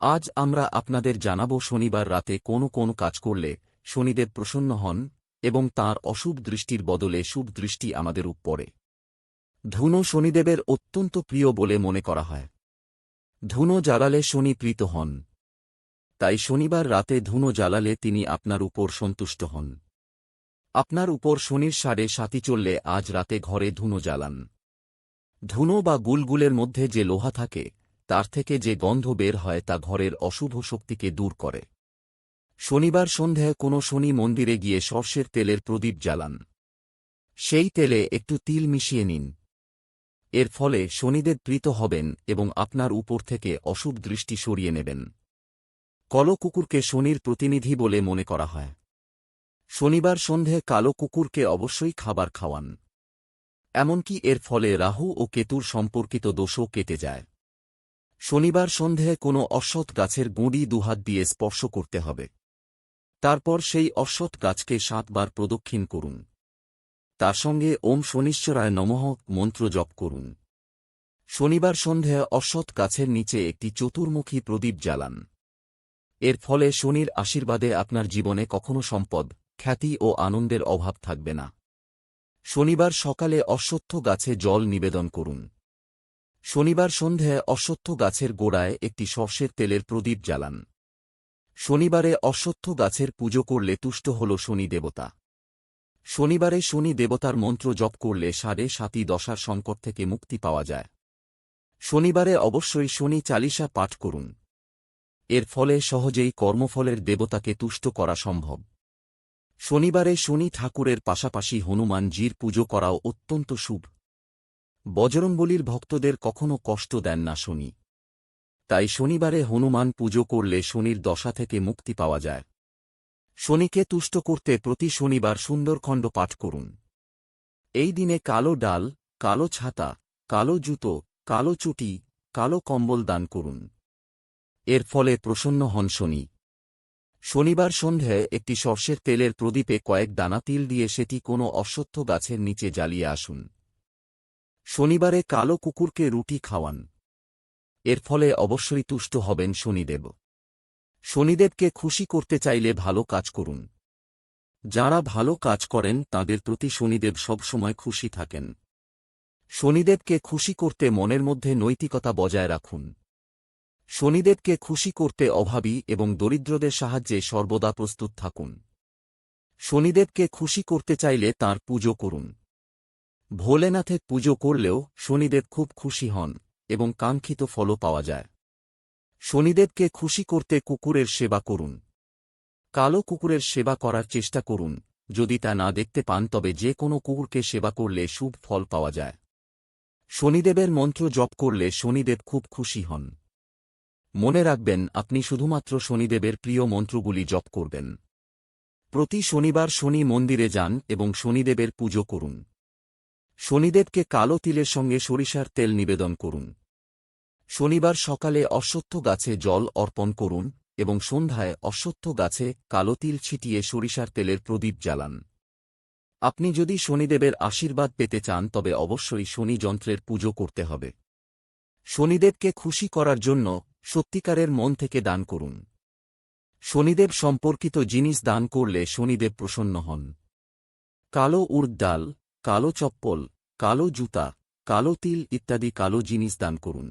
আজ আমরা আপনাদের জানাব শনিবার রাতে কোন কোন কাজ করলে শনিদেব প্রসন্ন হন এবং তার অশুভ দৃষ্টির বদলে শুভ দৃষ্টি আমাদের উপরে ধুনো শনিদেবের অত্যন্ত প্রিয় বলে মনে করা হয়। ধুনো জ্বালালে শনি প্রীত হন। তাই শনিবার রাতে ধুনো জ্বালালে তিনি আপনার উপর সন্তুষ্ট হন। আপনার উপর শনির সাড়ে সাতি চললে আজ রাতে ঘরে ধুনো জ্বালান। ধুনো বা গুলগুলের মধ্যে যে লোহা থাকে তার থেকে যে গন্ধ বের হয় তা ঘরের অশুভ শক্তিকে দূর করে। শনিবার সন্ধ্যায় কোনো শনি মন্দিরে গিয়ে সর্ষের তেলের প্রদীপ জ্বালান। সেই তেলে একটু তিল মিশিয়ে নিন। এর ফলে শনিদেব প্রীত হবেন এবং আপনার উপর থেকে অশুভ দৃষ্টি সরিয়ে নেবেন। কলো কুকুরকে শনির প্রতিনিধি বলে মনে করা হয়। শনিবার সন্ধে কালো কুকুরকে অবশ্যই খাবার খাওয়ান। এমনকি এর ফলে রাহু ও কেতুর সম্পর্কিত দোষও কেটে যায়। শনিবার সন্ধে কোনো অশ্বত্থ গাছের গুঁড়ি দুহাত দিয়ে স্পর্শ করতে হবে। তারপর সেই অশ্বত্থ গাছকে সাতবার প্রদক্ষিণ করুন। তার সঙ্গে ওম শনিশ্চরায় নমঃ মন্ত্র জপ করুন। শনিবার সন্ধ্যায় অশ্বত্থ গাছের নিচে একটি চতুর্মুখী প্রদীপ জ্বালান। এর ফলে শনির আশীর্বাদে আপনার জীবনে কখনো সম্পদ, খ্যাতি ও আনন্দের অভাব থাকবে না। শনিবার সকালে অশ্বত্থ গাছে জল নিবেদন করুন। শনিবার সন্ধ্যায় অশ্বত্থ গাছের গোড়ায় একটি সর্ষের তেলের প্রদীপ জ্বালান। শনিবারে অশ্বত্থ গাছের পুজো করলে তুষ্ট হল শনি দেবতা। শনিবারে শনি দেবতার মন্ত্র জপ করলে সাড়ে সাতি দশার সংকট থেকে মুক্তি পাওয়া যায়। শনিবারে অবশ্যই শনি চালিশা পাঠ করুন। এর ফলে সহজেই কর্মফলের দেবতাকে তুষ্ট করা সম্ভব। শনিবারে শনি ঠাকুরের পাশাপাশি হনুমানজির পুজো করাও অত্যন্ত শুভ। বজরংবলির ভক্তদের কখনো কষ্ট দেন না শনি। তাই শনিবারে হনুমান পুজো করলে শনির দশা থেকে মুক্তি পাওয়া যায়। শনিকে তুষ্ট করতে প্রতি শনিবার সুন্দরখণ্ড পাঠ করুন। এই দিনে কালো ডাল, কালো ছাতা, কালো জুতো, কালো চুটি, কালো কম্বল দান করুন। এর ফলে প্রসন্ন হন শনি। শনিবার সন্ধ্যায় একটি সর্ষের তেলের প্রদীপে কয়েক দানা তিল দিয়ে সেটি কোনো অশ্বত্থ গাছের নিচে জ্বালিয়ে আসুন। শনিবারে কালো কুকুরকে রুটি খাওয়ান। এর ফলে অবশ্যই তুষ্ট হবেন শনিদেব। শনিদেবকে খুশি করতে চাইলে ভালো কাজ করুন। যারা ভালো কাজ করেন, তাদের প্রতি শনিদেব সবসময় খুশি থাকেন। শনিদেবকে খুশি করতে মনের মধ্যে নৈতিকতা বজায় রাখুন। শনিদেবকে খুশি করতে অভাবী এবং দরিদ্রদের সাহায্যে সর্বদা প্রস্তুত থাকুন। শনিদেবকে খুশি করতে চাইলে তার পুজো করুন। ভোলেনাথের পুজো করলেও শনিদেব খুব খুশি হন এবং কাঙ্ক্ষিত ফলও পাওয়া যায়। শনিদেবকে খুশি করতে কুকুরের সেবা করুন। কালো কুকুরের সেবা করার চেষ্টা করুন। যদি তা না দেখতে পান, তবে যে কোনো কুকুরকে সেবা করলে শুভ ফল পাওয়া যায়। শনিদেবের মন্ত্র জপ করলে শনিদেব খুব খুশি হন। মনে রাখবেন, আপনি শুধুমাত্র শনিদেবের প্রিয় মন্ত্রগুলি জপ করবেন। প্রতি শনিবার শনি মন্দিরে যান এবং শনিদেবের পুজো করুন। শনিদেবকে কালো তিলের সঙ্গে সরিষার তেল নিবেদন করুন। শনিবার সকালে অশ্বত্থ গাছে জল অর্পণ করুন এবং সন্ধ্যায় অশ্বত্থ গাছে কালো তিল ছিটিয়ে সরিষার তেলের প্রদীপ জ্বালান। আপনি যদি শনিদেবের আশীর্বাদ পেতে চান, তবে অবশ্যই শনি যন্ত্রের পুজো করতে হবে। শনিদেবকে খুশি করার জন্য সত্যিকারের মন থেকে দান করুন। শনিদেব সম্পর্কিত জিনিস দান করলে শনিদেব প্রসন্ন হন। কালো উড়দ ডাল কালো চপ্পল কালো জুতা কালো তিল ইত্যাদি কালো জিনিস দান করুন।